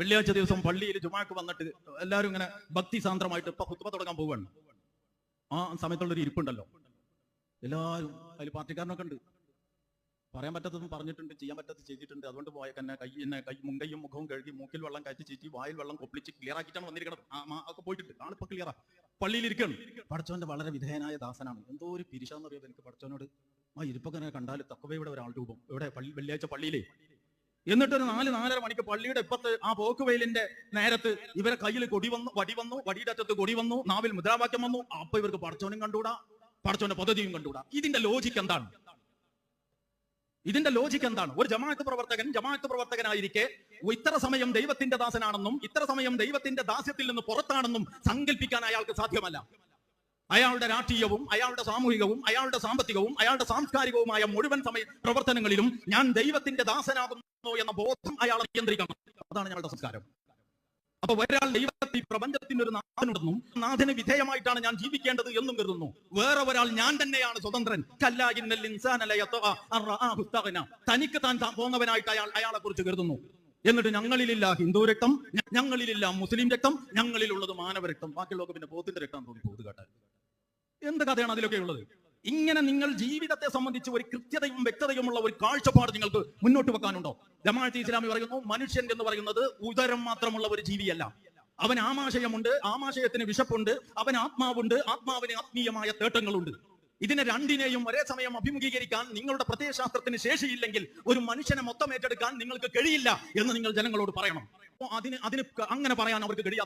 വെള്ളിയാഴ്ച ദിവസം പള്ളിയിൽ ജുമാക്ക് വന്നിട്ട് എല്ലാവരും ഇങ്ങനെ ഭക്തി സാന്ദ്രമായിട്ട് ഇപ്പൊ കുത്തുമ തുടങ്ങാൻ പോവുകയാണ്. ആ സമയത്തുള്ളൊരു ഇരിപ്പുണ്ടല്ലോ. എല്ലാവരും അതിൽ പാർട്ടിക്കാരനൊക്കെ ഉണ്ട്. പറയാൻ പറ്റാത്തതും പറഞ്ഞിട്ടുണ്ട് ചെയ്യാൻ പറ്റാത്തത് ചെയ്തിട്ടുണ്ട്. അതുകൊണ്ട് പോയ തന്നെ കൈ എന്നെ കൈ മുങ്കയും മുഖവും കഴുകി മൂക്കിൽ വെള്ളം കയറ്റി ചീറ്റി വായിൽ വെള്ളം കൊപ്പിളിച്ച് ക്ലിയർ ആക്കിയിട്ടാണ് മാ ഒക്കെ പോയിട്ടുണ്ട്. ആളിപ്പോ ക്ലിയറാ പള്ളിയിൽ ഇരിക്കണം. പഠിച്ചവന്റെ വളരെ വിധേയനായ ദാസനാണ്. എന്തോ ഒരു പിരിശാന്ന് അറിയാതെ എനിക്ക് പഠിച്ചവനോട് ആ ഇരിപ്പൊക്കെ കണ്ടാൽ തക്കവയുടെ ഒരാൾ രൂപം. ഇവിടെ വെള്ളിയാഴ്ച പള്ളിയിലേ എന്നിട്ടൊരു നാല് നാലര മണിക്ക് പള്ളിയുടെ ഇപ്പത്ത് ആ പോക്കുവെയിലിന്റെ നേരത്ത് ഇവരെ കയ്യിൽ കൊടി വന്നു വടി വന്നു വടിയുടെ അറ്റത്ത് കൊടി വന്നു നാവിൽ മുദ്രാവാക്യം വന്നു. അപ്പൊ ഇവർക്ക് പടച്ചോനും കണ്ടൂടാ പടച്ചോന്റെ പദ്ധതിയും കണ്ടൂടാ ഇതിന്റെ ലോജിക്ക് എന്താണ്? ഇതിന്റെ ലോജിക്ക് എന്താണ്? ഒരു ജമാഅത്ത് പ്രവർത്തകൻ ജമാഅത്ത് പ്രവർത്തകനായിരിക്കെ ഇത്ര സമയം ദൈവത്തിന്റെ ദാസനാണെന്നും ഇത്ര സമയം ദൈവത്തിന്റെ ദാസ്യത്തിൽ നിന്ന് പുറത്താണെന്നും സങ്കല്പിക്കാൻ അയാൾക്ക് സാധ്യമല്ല. അയാളുടെ രാഷ്ട്രീയവും അയാളുടെ സാമൂഹികവും അയാളുടെ സാമ്പത്തികവും അയാളുടെ സാംസ്കാരികവുമായ മുഴുവൻ സമയ പ്രവർത്തനങ്ങളിലും ഞാൻ ദൈവത്തിന്റെ ദാസനാകുന്നു എന്ന ബോധം അയാളെ നിയന്ത്രിക്കണം. അതാണ് ഞങ്ങളുടെ സംസ്കാരം. അപ്പൊ ഒരാൾ ദൈവത്തെ ഈ പ്രപഞ്ചത്തിന്റെ ഒരു നാഥനുണ്ടെന്നും നാഥന് വിധേയമായിട്ടാണ് ഞാൻ ജീവിക്കേണ്ടത് എന്നും കരുതുന്നു. വേറെ ഒരാൾ ഞാൻ തന്നെയാണ് സ്വതന്ത്രൻ. തനിക്ക് താൻ പോന്നവനായിട്ട് അയാൾ അയാളെ കുറിച്ച് കരുതുന്നു. എന്നിട്ട് ഞങ്ങളിലില്ല ഹിന്ദു രക്തം ഞങ്ങളിലില്ല മുസ്ലിം രക്തം ഞങ്ങളിലുള്ളത് മാനവ രക്തം. ബാക്കിയുള്ളവർക്ക് പിന്നെ പോത്തിന്റെ രക്തം തോന്നി പോകുന്നത് കേട്ടെ എന്ത് കഥയാണ് അതിലൊക്കെ ഉള്ളത്? ഇങ്ങനെ നിങ്ങൾ ജീവിതത്തെ സംബന്ധിച്ച് ഒരു കൃത്യതയും വ്യക്തതയുമുള്ള ഒരു കാഴ്ചപ്പാട് നിങ്ങൾക്ക് മുന്നോട്ട് വെക്കാനുണ്ടോ? ജമാഅത്ത് ഇസ്ലാമി പറയുന്നു മനുഷ്യൻ എന്ന് പറയുന്നത് ഉദരം മാത്രമുള്ള ഒരു ജീവിയല്ല. അവൻ ആമാശയമുണ്ട് ആമാശയത്തിന് വിശപ്പുണ്ട് അവൻ ആത്മാവുണ്ട് ആത്മാവിന് ആത്മീയമായ തേട്ടങ്ങളുണ്ട്. ഇതിനെ രണ്ടിനെയും ഒരേ സമയം അഭിമുഖീകരിക്കാൻ നിങ്ങളുടെ പ്രത്യയശാസ്ത്രത്തിന് ശേഷിയില്ലെങ്കിൽ ഒരു മനുഷ്യനെ മൊത്തം ഏറ്റെടുക്കാൻ നിങ്ങൾക്ക് കഴിയില്ല എന്ന് നിങ്ങൾ ജനങ്ങളോട് പറയണം. അതിന് അതിന് അങ്ങനെ പറയാൻ അവർക്ക് കഴിയാത്ത